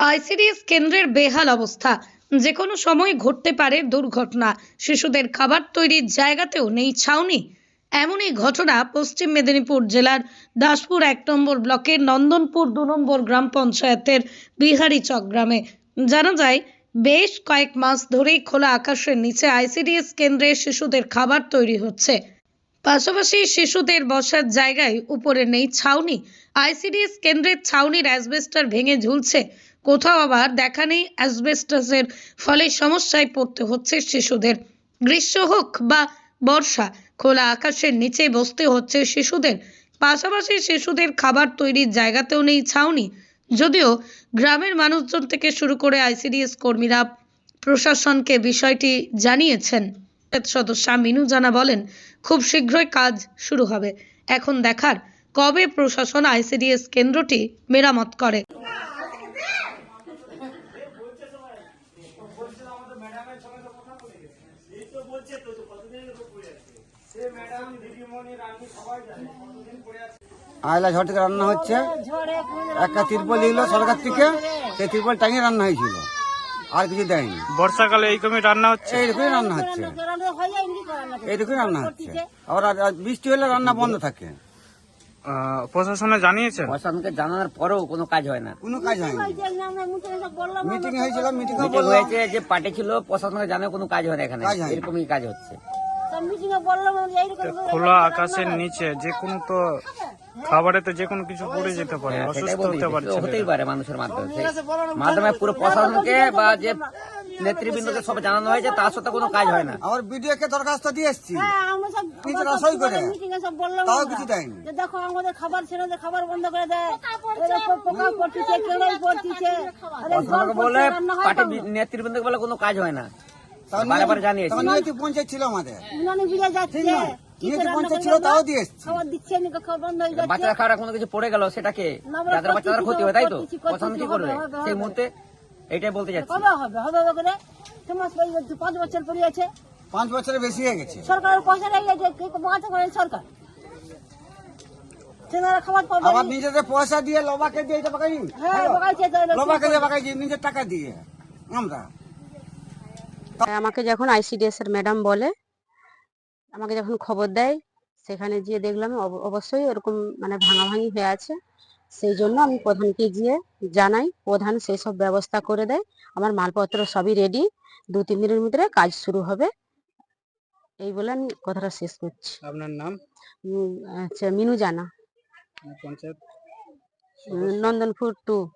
ICDS কেন্দ্রের বেহাল অবস্থা। যে কোনো সময় ঘটতে পারে দুর্ঘটনা। শিশুদের খাবার তৈরির জায়গাতেও নেই ছাউনি। এমনই ঘটনা পশ্চিম মেদিনীপুর জেলার দাসপুর এক নম্বর ব্লকের নন্দনপুর দু নম্বর গ্রাম পঞ্চায়েতের বিহারীচক গ্রামে। জানা যায়, বেশ কয়েক মাস ধরেই খোলা আকাশের নিচে আইসিডিএস কেন্দ্রে শিশুদের খাবার তৈরি হচ্ছে। পাশাপাশি শিশুদের বসার জায়গায় উপরে নেই ছাউনি। আইসিডিএস কেন্দ্রের ছাউনির অ্যাসবেস্টার ভেঙে ঝুলছে। কোথাও আবার দেখা নেই অ্যাসবেস্টাসের ফলে সমস্যায় পড়তে হচ্ছে শিশুদের। গ্রীষ্ম হোক বা বর্ষা, খোলা আকাশের নিচে বসতে হচ্ছে শিশুদের। পাশাপাশি শিশুদের খাবার তৈরির জায়গাতেও নেই ছাউনি। যদিও গ্রামের মানুষজন থেকে শুরু করে আইসিডিএস কর্মীরা প্রশাসনকে বিষয়টি জানিয়েছেন। সদস্য মিনু জানা বলেন, খুব শীঘ্রই কাজ শুরু হবে। এখন দেখার কবে প্রশাসন আইসিডিএস কেন্দ্রটি মেরামত করে। আয়লা ঝড় থেকে রান্না হচ্ছে। একটা তিরপল দিল সরকার থেকে সেই তিরপল টাঙিয়ে রান্না হয়েছিল। আর কিছু দেয়নি। বর্ষাকালে এইরকমই রান্না হচ্ছে? এইরকমই রান্না হচ্ছে। এইরকমই রান্না হচ্ছে। আবার বৃষ্টি হলে রান্না বন্ধ থাকে। প্রশাসনে জানিয়েছে প্রশাসনকে জানানোর পরেও কোনো কাজ হয় না। কোনো কাজ হয়নি। মিটিং হয়েছিল মিটিং হয়েছে যে পার্টি ছিল প্রশাসনকে জানানো কোনো কাজ হয় না এখানে। এরকমই কাজ হচ্ছে। খোলা আকাশের নিচে যে কোনো তো খাবারে তো যে কোনো কিছু পড়ে যেতে পারে হ্যাঁ, অসুস্থ হতে পারে হতেই পারে মানুষের মাধ্যমে মাধ্যমে পুরো প্রশাসনকে বা যে নেতৃবৃন্দকে সব জানানো হয়েছে তার সাথে কোনো কাজ হয় না আবার বিডিও কে দরখাস্ত দিয়ে এসছি আমরা রসই করে। তাও কিছু দেয়নি। দেখো আমাদের খাবার ছেলেদের খাবার বন্ধ করে দেয় পোকা পড়তিছে কেড়াই পড়তিছে আরে জল প্রশাসনকে বলে পড়ছে, রান্না হয় পার্টি নেতৃবৃন্দকে বলে কোনো কাজ হয় না পঞ্চায়েত ছিল আমাদের। বাচ্চারা কোনো কিছু পড়ে গেল সেটাকে যাদের ক্ষতি হয় তাই তো? কি করবে? সেই মুহূর্তে এটাই বলতে যাচ্ছি। হবে হবে হবে করে। পাঁচ বছর পড়ে আছে পাঁচ বছরের বেশি হয়ে গেছে। সরকারের পয়সা নেই গেছে বাঁচা করেন সরকার। খাবার আবার নিজেদের পয়সা দিয়ে লোবাকে দিয়ে এটা হ্যাঁ লোবাকে দিয়ে নিজের টাকা দিয়ে। আমরা আমাকে যখন আইসিডিএস এর ম্যাডাম বলে আমাকে যখন খবর দেয় সেখানে গিয়ে দেখলাম অব- অবশ্যই ওরকম মানে ভাঙাভাঙি হয়ে আছে। সেই জন্য আমি প্রধানকে গিয়ে জানাই প্রধান সেই সব ব্যবস্থা করে দেয়। আমার মালপত্র সবই রেডি দু তিন দিনের ভিতরে কাজ শুরু হবে। এই বলে আমি কথাটা শেষ করছি। আপনার নাম? আচ্ছা মিনু জানা। পঞ্চায়েত নন্দনপুর টু।